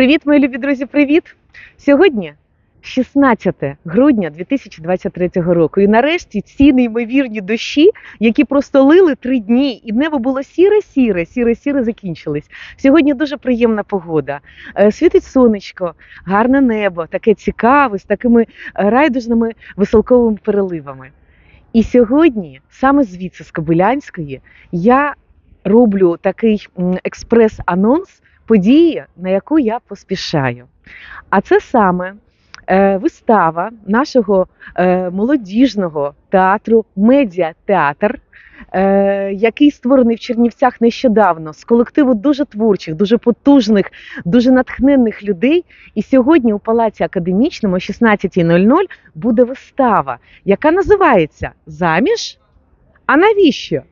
Привіт, мої любі друзі! Привіт! Сьогодні 16 грудня 2023 року. І нарешті ці неймовірні дощі, які просто лили три дні, і небо було сіре-сіре, сіре-сіре закінчились. Сьогодні дуже приємна погода. Е, Світить сонечко, гарне небо, таке цікаве, з такими райдужними веселковими переливами. І сьогодні, саме звідси з Кобилянської, я роблю такий експрес-анонс події, на яку я поспішаю. А це саме е, вистава нашого е, молодіжного театру Медіатеатр, е, який створений в Чернівцях нещодавно з колективу дуже творчих, дуже потужних, дуже натхненних людей. І сьогодні у Палаці Академічному о 16.00 буде вистава, яка називається Заміж. А навіщо?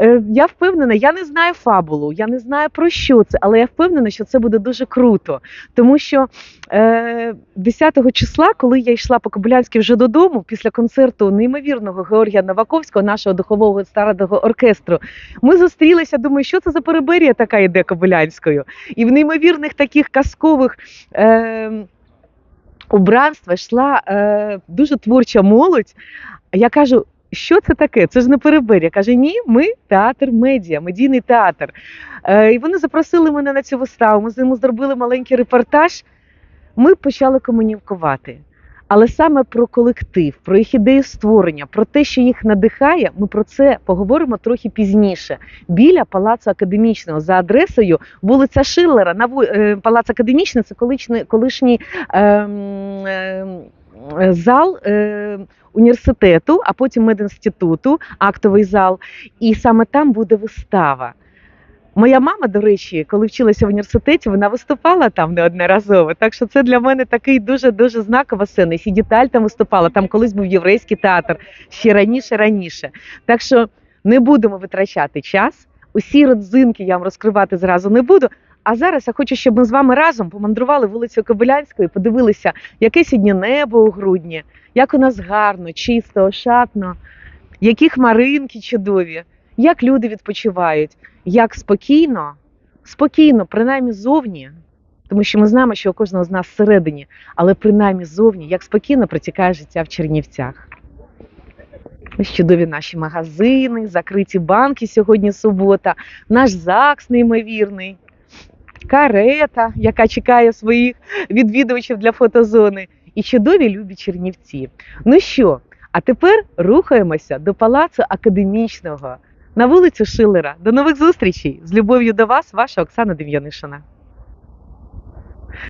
Е, Я впевнена, я не знаю фабулу, я не знаю про що це, але я впевнена, що це буде дуже круто. Тому що е, 10 числа, коли я йшла по Кобилянській вже додому, після концерту неймовірного Георгія Новаковського, нашого духового старого оркестру, ми зустрілися. Думаю, що це за переберія така йде Кобилянською. І в неймовірних таких казкових. Е, йшла е, дуже творча молодь. Я кажу, що це таке? Це ж не перебир'я. Каже, ні, ми театр медіа, медійний театр. Е, і вони запросили мене на цю виставу. Ми з ними зробили маленький репортаж. Ми почали комунікувати. Але саме про колектив, про їх ідею створення, про те, що їх надихає, ми про це поговоримо трохи пізніше. Біля палацу академічного за адресою вулиця Шиллера. На е, палац академічний це колишній, колишній ем, ем, е, зал е, університету, а потім медінституту, актовий зал. І саме там буде вистава. Моя мама, до речі, коли вчилася в університеті, вона виступала там неодноразово. Так що це для мене такий дуже дуже знакова сцена. Сідіталь там виступала. Там колись був єврейський театр ще раніше, раніше. Так що не будемо витрачати час. Усі родзинки я вам розкривати зразу не буду. А зараз я хочу, щоб ми з вами разом помандрували вулицею Кобилянською, подивилися, яке сьогодні небо у грудні, як у нас гарно, чисто, ошатно, які хмаринки чудові, як люди відпочивають, як спокійно, спокійно, принаймні зовні, тому що ми знаємо, що у кожного з нас всередині, але принаймні зовні, як спокійно протікає життя в Чернівцях. Ось чудові наші магазини, закриті банки сьогодні субота, наш ЗАГС неймовірний, карета, яка чекає своїх відвідувачів для фотозони, і чудові любі чернівці. Ну що, а тепер рухаємося до палацу академічного на вулицю Шилера. До нових зустрічей! З любов'ю до вас, ваша Оксана Дем'янишина.